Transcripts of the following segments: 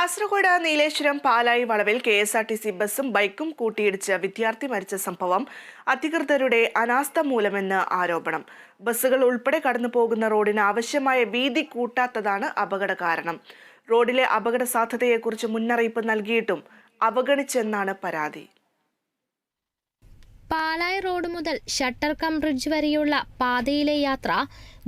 കാസർഗോഡ് നീലേശ്വരം പാലായി വളവിൽ K S R T C ബസും ബൈക്കും കൂട്ടിയിടിച്ച് വിദ്യാർത്ഥി മരിച്ച സംഭവം അധികൃതരുടെ അനാസ്ഥ മൂലമെന്ന് ആരോപണം. ബസ്സുകൾ ഉൾപ്പെടെ കടന്നു പോകുന്ന റോഡിന് ആവശ്യമായ വീതി കൂട്ടാത്തതാണ് അപകട കാരണം. റോഡിലെ അപകട സാധ്യതയെക്കുറിച്ച് മുന്നറിയിപ്പ് നൽകിയിട്ടും അവഗണിച്ചെന്നാണ് പരാതി. പാലായി റോഡ് മുതൽ ഷട്ടർ കം ബ്രിഡ്ജ് വരെയുള്ള പാതയിലെ യാത്ര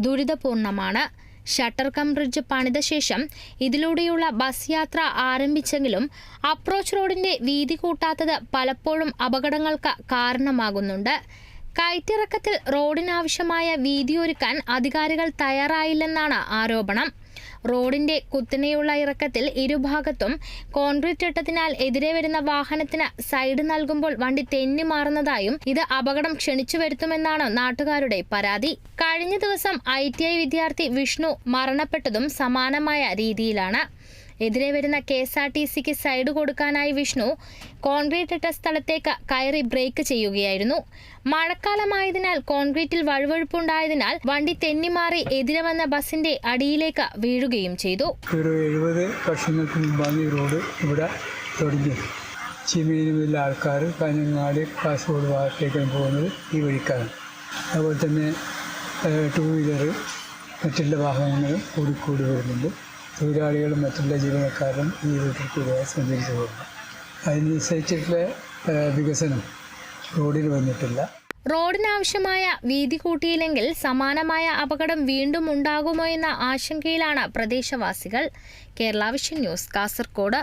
ദുരിതപൂർണമാണ്. ഷട്ടർ കം ബ്രിഡ്ജ് പണിത ശേഷം ഇതിലൂടെയുള്ള ബസ് യാത്ര ആരംഭിച്ചെങ്കിലും അപ്രോച്ച് റോഡിന്റെ വീതി കൂട്ടാത്തത് പലപ്പോഴും അപകടങ്ങൾക്ക് കാരണമാകുന്നുണ്ട്. കയറ്റിറക്കത്തിൽ റോഡിനാവശ്യമായ വീതിയൊരുക്കാൻ അധികാരികൾ തയ്യാറായില്ലെന്നാണ് ആരോപണം. റോഡിന്റെ കുത്തനെയുള്ള ഇറക്കത്തിൽ ഇരുഭാഗത്തും കോൺക്രീറ്റ് ഇട്ടതിനാൽ എതിരെ വരുന്ന വാഹനത്തിന് സൈഡ് നൽകുമ്പോൾ വണ്ടി തെന്നി മാറുന്നതായും ഇത് അപകടം ക്ഷണിച്ചു വരുത്തുമെന്നാണ് നാട്ടുകാരുടെ പരാതി. കഴിഞ്ഞ ദിവസം ഐ വിദ്യാർത്ഥി വിഷ്ണു മരണപ്പെട്ടതും സമാനമായ രീതിയിലാണ്. എതിരെ വരുന്ന കെ എസ് ആർ ടി സിക്ക് സൈഡ് കൊടുക്കാനായി വിഷ്ണു കോൺക്രീറ്റ് ഇട്ട സ്ഥലത്തേക്ക് കയറി ബ്രേക്ക് ചെയ്യുകയായിരുന്നു. മഴക്കാലമായതിനാൽ കോൺക്രീറ്റിൽ വഴുവഴുപ്പുണ്ടായതിനാൽ വണ്ടി തെന്നിമാറി എതിരെ വന്ന ബസിന്റെ അടിയിലേക്ക് വീഴുകയും ചെയ്തു. ഒരു എഴുപത് വർഷങ്ങൾക്ക് മുമ്പാണ് റോഡ് ഇവിടെ തുടങ്ങിയത്. ചിമീനുമില്ല ആൾക്കാർ കാഞ്ഞങ്ങാട് കാസർഗോഡ് ഭാഗത്തേക്കാണ് പോകുന്നത് ഈ വഴിക്കാണ്. അതുപോലെ തന്നെ ടൂ വീലർ മറ്റുള്ള വാഹനങ്ങൾ കൂടി വരുന്നുണ്ട്. തൊഴിലാളികളും മറ്റുള്ള ജീവനക്കാരും ഈ റൂട്ടിൽ കൂടെ സഞ്ചരിച്ചു പോകുന്നു അതിനനുസരിച്ചിട്ടുള്ള വികസനം റോഡിൽ വന്നിട്ടില്ല. റോഡിനാവശ്യമായ വീതി കൂട്ടിയില്ലെങ്കിൽ സമാനമായ അപകടം വീണ്ടും ഉണ്ടാകുമോ എന്ന ആശങ്കയിലാണ് പ്രദേശവാസികൾ. Kerala vision news Kasaragod